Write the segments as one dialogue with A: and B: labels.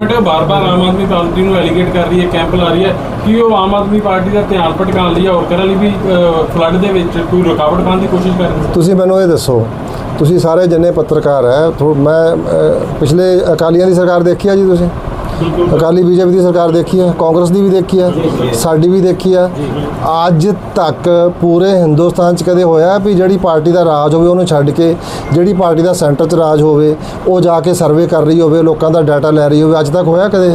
A: But ਬਾਰ-ਬਾਰ Aam Aadmi party ਨੂੰ ਐਲੀਗੇਟ ਕਰ ਰਹੀ ਹੈ ਕੈਂਪ ਲਾ ਰਹੀ ਹੈ, ਕਿ ਉਹ ਆਮ ਆਦਮੀ ਪਾਰਟੀ ਦਾ ਧਿਆਨ ਭਟਕਾਉਣ ਲਈ ਹੋਰ ਲਈ ਵੀ ਫਲੱਡ ਦੇ ਵਿੱਚ ਕੋਈ ਰੁਕਾਵਟ ਪਾਉਣ ਦੀ ਕੋਸ਼ਿਸ਼ ਕਰ ਰਹੀ ਹੈ
B: ਤੁਸੀਂ ਮੈਨੂੰ ਇਹ ਦੱਸੋ, ਤੁਸੀਂ ਸਾਰੇ ਜਿੰਨੇ ਪੱਤਰਕਾਰ ਹੈ ਮੈਂ ਪਿਛਲੇ ਅਕਾਲੀਆਂ ਦੀ ਸਰਕਾਰ ਦੇਖੀ ਆ ਜੀ ਤੁਸੀਂ? ਅਕਾਲੀ ਬੀਜੇਪੀ ਦੀ ਸਰਕਾਰ ਦੇਖੀ ਹੈ, ਕਾਂਗਰਸ ਦੀ ਵੀ ਦੇਖੀ ਹੈ, ਸਾਡੀ ਵੀ ਦੇਖੀ ਹੈ। ਅੱਜ ਤੱਕ ਪੂਰੇ ਹਿੰਦੁਸਤਾਨ 'ਚ ਕਦੇ ਹੋਇਆ ਵੀ ਜਿਹੜੀ ਪਾਰਟੀ ਦਾ ਰਾਜ ਹੋਵੇ ਉਹਨੂੰ ਛੱਡ ਕੇ, ਜਿਹੜੀ ਪਾਰਟੀ ਦਾ ਸੈਂਟਰ 'ਚ ਰਾਜ ਹੋਵੇ, ਉਹ ਜਾ ਕੇ ਸਰਵੇ ਕਰ ਰਹੀ ਹੋਵੇ, ਲੋਕਾਂ ਦਾ ਡਾਟਾ ਲੈ ਰਹੀ ਹੋਵੇ। ਅੱਜ ਤੱਕ ਹੋਇਆ ਕਦੇ?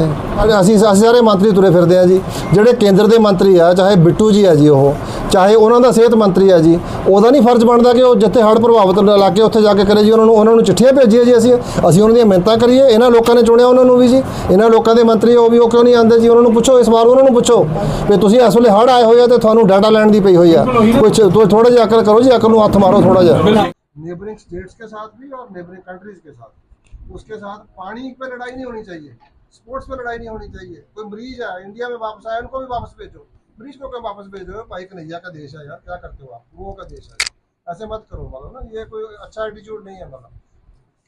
B: ਅਸੀਂ ਅਸੀਂ ਸਾਰੇ ਮੰਤਰੀ ਤੁਰੇ ਫਿਰਦੇ ਆ ਜੀ। ਜਿਹੜੇ ਕੇਂਦਰ ਦੇ ਮੰਤਰੀ ਆ, ਚਾਹੇ ਬਿੱਟੂ ਜੀ ਆ ਜੀ ਉਹ ਚਾਹੇ ਉਹਨਾਂ ਦਾ ਸਿਹਤ ਮੰਤਰੀ ਆ ਜੀ ਉਹਦਾ ਨਹੀਂ ਫਰਜ਼ ਬਣਦਾ ਕਿ ਉਹ ਜਿੱਥੇ ਹੜ੍ਹ ਪ੍ਰਭਾਵਿਤ ਇਲਾਕੇ ਉੱਥੇ ਜਾ ਕੇ ਕਰੇ ਜੀ ਉਹਨਾਂ ਨੂੰ ਉਹਨਾਂ ਨੂੰ ਚਿੱਠੀਆਂ ਭੇਜੀਏ ਜੀ ਅਸੀਂ ਅਸੀਂ ਉਹਨਾਂ ਦੀਆਂ ਮਿਹਨਤਾਂ ਕਰੀਏ ਇਹਨਾਂ ਲੋਕਾਂ ਨੇ ਚੁਣਿਆ ਉਹਨਾਂ ਨੂੰ ਵੀ ਜੀ ਇਹਨਾਂ ਲੋਕਾਂ ਦੇ ਮੰਤਰੀ ਉਹ ਵੀ ਉਹ ਕਿਉਂ ਨਹੀਂ ਆਉਂਦੇ ਜੀ ਉਹਨਾਂ ਨੂੰ ਪੁੱਛੋ ਇਸ ਵਾਰ ਉਹਨਾਂ ਨੂੰ ਪੁੱਛੋ ਵੀ ਤੁਸੀਂ ਇਸ ਵੇਲੇ ਹੜ੍ਹ ਆਏ ਹੋਏ ਆ ਤੇ ਤੁਹਾਨੂੰ ਡਾਟਾ ਲੈਣ ਦੀ ਪਈ ਹੋਈ ਆ ਕੁਝ ਥੋੜਾ ਜਿਹਾ ਅਕਲ ਕਰੋ ਜੀ ਅਕਲ ਨੂੰ ਹੱਥ ਮਾਰੋ ਥੋੜਾ ਜਿਹਾ
C: नेबरिंग स्टेट्स के साथ भी और नेबरिंग कंट्रीज के साथ उसके साथ पानी पे लड़ाई नहीं होनी चाहिए स्पोर्ट्स पे लड़ाई नहीं होनी चाहिए कोई मरीज है इंडिया में वापस आया उनको भी वापस भेजो मरीज़ को क्यों वापस भेजो भाई कन्हैया का देश है यार, क्या करते हो आप? वो का देश है। ऐसे मत करो मतलब ना, ये कोई अच्छा एटीट्यूड नहीं है मतलब।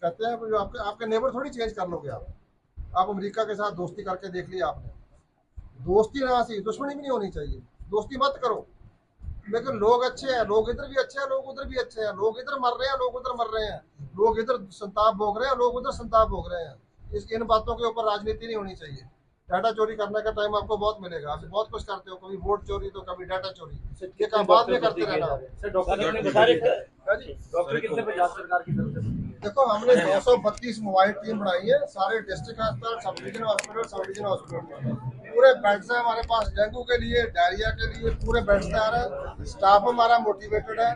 C: कहते हैं जो आपके आपके नेबर थोड़ी चेंज कर लोगे आप? आप अमेरिका के साथ दोस्ती करके देख लिया आपने। दोस्ती ना सी दुश्मनी भी नहीं होनी चाहिए। दोस्ती मत करो। लेकिन लोग अच्छे हैं, लोग इधर भी अच्छे हैं, लोग उधर भी अच्छे हैं। लोग इधर मर रहे हैं, लोग उधर मर रहे हैं। लोग इधर संताप भोग रहे हैं, लोग उधर संताप भोग रहे हैं। इस, इन बातों के ऊपर राजनीति नहीं होनी चाहिए। डाटा चोरी करने का टाइम आपको बहुत मिलेगा। आप बहुत कुछ करते हो कभी वोट चोरी तो कभी डाटा चोरी। ये काम बाद में करते रहना।
D: देखो हमने कितने सौ डॉक्टर कितने पंजाब सरकार की तरफ़ से
C: देखो हमने 232 मोबाइल टीम बनाई है सारे डिस्ट्रिक्ट अस्पताल sub division hospital sub division hospital. पूरे बेड्स हैं हमारे पास डेंगू के लिए डायरिया के लिए पूरे बेड्स तैयार है। स्टाफ हमारा मोटिवेटेड है।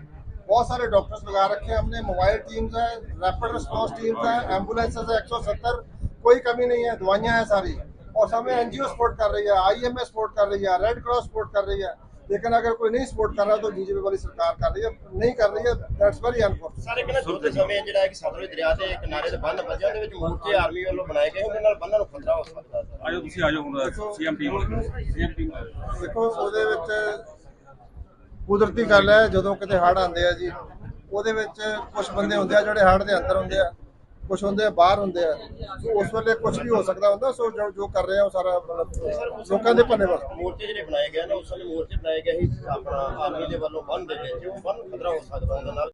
C: बहुत सारे डॉक्टर्स लगा रखे हैं हमने मोबाइल टीम्स है रैपिड रिस्पॉन्स टीम्स है एम्बुलेंसेज है एक सौ सत्तर। कोई कमी नहीं है दवाइयाँ हैं सारी। और हमें एनजीओ सपोर्ट कर रही है आईएमए सपोर्ट कर रही है रेड क्रॉस सपोर्ट कर रही है लेकिन अगर कोई नहीं सपोर्ट कर रहा तो बीजेपी वाली सरकार कर रही है नहीं कर रही है दैट्स वेरी अनफॉर्चुनेट
E: ਸਾਰੇ ਕਹਿੰਦੇ ਦੁੱਧ ਸਮੇਂ ਜਿਹੜਾ ਹੈ ਕਿ ਸਤਲੁਜ ਦਰਿਆ ਤੇ ਕਿਨਾਰੇ ਤੇ ਬੰਦ ਵੱਜਿਆ ਉਹਦੇ ਵਿੱਚ ਮੋਰਚੇ ਆਰਮੀ ਵੱਲੋਂ ਬਣਾਏ ਗਏ ਉਹਦੇ ਨਾਲ ਬੰਨਾਂ ਨੂੰ ਖਤਰਾ ਹੋ ਸਕਦਾ ਹੈ
A: ਆਜੋ ਤੁਸੀਂ ਆਜੋ ਹੁਣ ਸੀਐਮ ਟੀਮ ਸੀਐਮ ਟੀਮ
C: ਦੇਖੋ ਉਹਦੇ ਵਿੱਚ ਕੁਦਰਤੀ ਗੱਲ ਹੈ ਜਦੋਂ ਕਿਤੇ ਹੜ੍ਹ ਆਉਂਦੇ ਆ ਜੀ ਉਹਦੇ ਵਿੱਚ ਕੁਝ ਬੰਦੇ ਹੁੰਦੇ ਆ ਜਿਹੜੇ ਹੜ੍ਹ ਦੇ ਅੰਦਰ ਹੁੰਦੇ ਆ ਕੁਝ ਹੁੰਦੇ ਆ, ਬਾਹਰ ਹੁੰਦੇ ਆ ਸੋ ਉਸ ਵੇਲੇ ਕੁਝ ਵੀ ਹੋ ਸਕਦਾ ਹੁੰਦਾ, ਸੋ ਜੋ ਜੋ ਕਰ ਰਹੇ ਆ, ਉਹ ਸਾਰਾ ਮਤਲਬ ਲੋਕਾਂ ਦੇ ਭਲੇ ਵਾਸਤੇ
E: ਮੋਰਚੇ ਜਿਹੜੇ ਬਣਾਏ ਗਏ ਨੇ, ਉਸ ਸਮੇਂ ਮੋਰਚੇ ਬਣਾਏ ਗਏ ਸੀ, ਆਪਣਾ ਆਰਮੀ ਦੇ ਵੱਲੋਂ ਬੰਨ ਦੇ ਵਿੱਚ ਉਹ ਬੰਨ ਖਤਰਾ ਹੋ ਸਕਦਾ ਉਹਦੇ ਨਾਲ।